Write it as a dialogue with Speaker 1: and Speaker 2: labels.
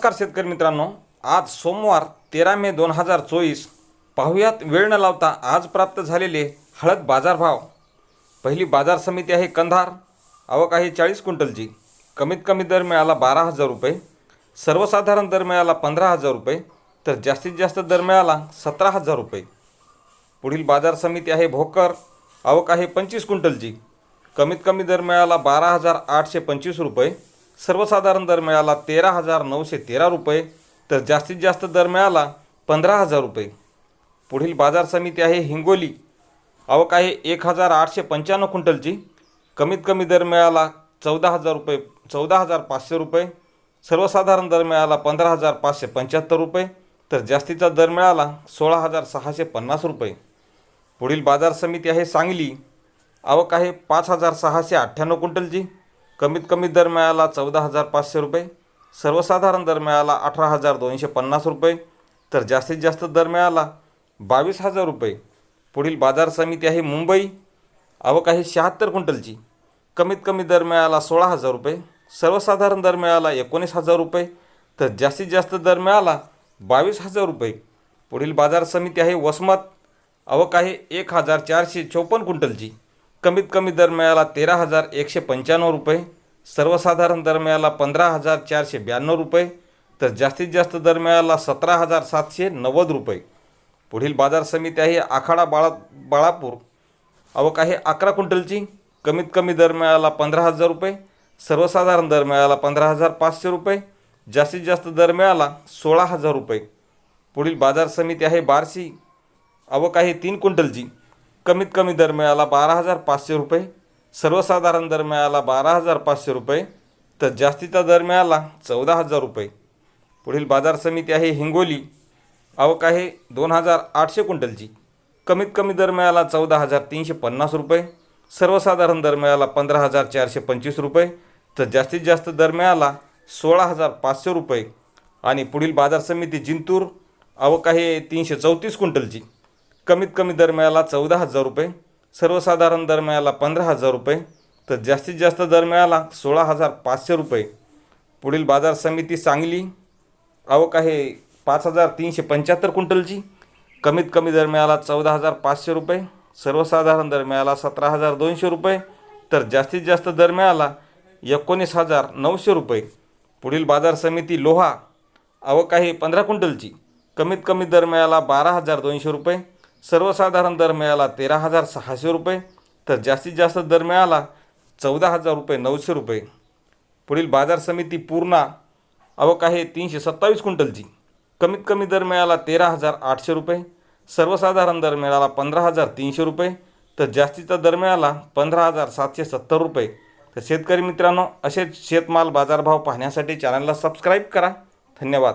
Speaker 1: नमस्कार शेतकरी मित्रांनो. आज सोमवार तेरा मे दोन हजार चोवीस. पाहुयात वेळ न लावता आज प्राप्त झालेले हळद बाजारभाव पहिली बाजार समिती आहे कंधार. आवक आहे चाळीस क्विंटलची. कमीत कमी दर मिळाला बारा हजार रुपये. सर्वसाधारण दर मिळाला पंधरा हजार रुपये. तर जास्तीत जास्त दर मिळाला सतरा हजार रुपये. पुढील बाजार समिती आहे भोकर. आवक आहे पंचवीस क्विंटलची. कमीत कमी दर मिळाला बारा हजार आठशे पंचवीस रुपये. सर्वसाधारण दर मिळाला तेरा हजार नऊशे तेरा रुपये तर जास्तीत जास्त दर मिळाला पंधरा हजार रुपये. पुढील बाजार समिती आहे हिंगोली. आवक आहे एक हजार आठशे पंच्याण्णव क्विंटलची. कमीत कमी दर मिळाला चौदा हजार रुपये चौदा हजार पाचशे रुपये. सर्वसाधारण दर मिळाला पंधरा हजार पाचशे पंच्याहत्तर रुपये तर जास्तीचा दर मिळाला सोळा हजार सहाशे पन्नास रुपये. पुढील बाजार समिती आहे सांगली. आवक आहे पाच हजार सहाशे अठ्ठ्याण्णव क्विंटलची. कमीत कमी दर मिळाला चौदा हजार पाचशे रुपये सर्वसाधारण दर मिळाला अठरा हजार दोनशे पन्नास रुपये तर जास्तीत जास्त दर मिळाला बावीस हजार रुपये. पुढील बाजार समिती आहे मुंबई आवक आहे शहात्तर क्विंटलची. कमीत कमी दर मिळाला सोळा हजार रुपये सर्वसाधारण दर मिळाला एकोणीस हजार रुपये तर जास्तीत जास्त दर मिळाला बावीस हजार रुपये. पुढील बाजार समिती आहे वसमत आवक आहे एक हजार चारशे चौपन्न क्विंटलची. कमीत कमी दर मिळाला तेरा हजार एकशे पंच्याण्णव रुपये सर्वसाधारण दर मिळाला पंधरा हजार चारशे ब्याण्णव रुपये तर जास्तीत जास्त दर मिळाला सतरा हजार सातशे नव्वद रुपये. पुढील बाजार समिती आहे आखाडा बाळा बाळापूर. आवक आहे अकरा क्विंटलची कमीत कमी दर मिळाला पंधरा हजार रुपये सर्वसाधारण दर मिळाला पंधरा हजार पाचशे रुपये जास्तीत जास्त दर मिळाला सोळा हजार रुपये. पुढील बाजार समिती आहे बारशी. आवक आहे तीन क्विंटलची कमीत कमी दर मिळाला बारा हजार पाचशे रुपये. सर्वसाधारण दर मिळाला बारा हजार पाचशे रुपये. तर जास्तीचा दर मिळाला चौदा हजार रुपये. पुढील बाजार समिती आहे हिंगोली. आवक आहे दोन हजार आठशे क्विंटलची. कमीत कमी दर मिळाला चौदा हजार तीनशे पन्नास रुपये. सर्वसाधारण दर मिळाला पंधरा हजार चारशे पंचवीस रुपये. तर जास्तीत जास्त दर मिळाला सोळा हजार पाचशे रुपये. आणि पुढील बाजार समिती जिंतूर. आवक आहे तीनशे चौतीस क्विंटलची. कमीत कमी दरम्याला चौदा हजार रुपये सर्वसाधारण दरम्याला पंधरा हजार रुपये तर जास्तीत जास्त दर मिळाला सोळा हजार पाचशे रुपये. पुढील बाजार समिती सांगली आवक आहे पाच हजार तीनशे पंच्याहत्तर क्विंटलची. कमीत कमी दरम्याला चौदा हजार पाचशे रुपये सर्वसाधारण दरम्याला सतरा हजार दोनशे रुपये तर जास्तीत जास्त दर मिळाला एकोणीस हजार नऊशे रुपये. पुढील बाजार समिती लोहा आवक आहे पंधरा क्विंटलची. कमीत कमी दरम्याला बारा हजार दोनशे रुपये सर्वसाधारण दर मिळाला तेरा हजार सहाशे रुपये तर जास्तीत जास्त दर मिळाला चौदा हजार रुपये नऊशे रुपये. पुढील बाजार समिती पूर्णा आवक आहे तीनशे सत्तावीस क्विंटलची. कमीत कमी दर मिळाला तेरा हजार आठशे रुपये सर्वसाधारण दर मिळाला पंधरा हजार तीनशे रुपये तर जास्तीचा दर मिळाला पंधरा हजार सातशे सत्तर रुपये. तर शेतकरी मित्रांनो असेच शेतमाल बाजारभाव पाहण्यासाठी चॅनलला सबस्क्राईब करा. धन्यवाद.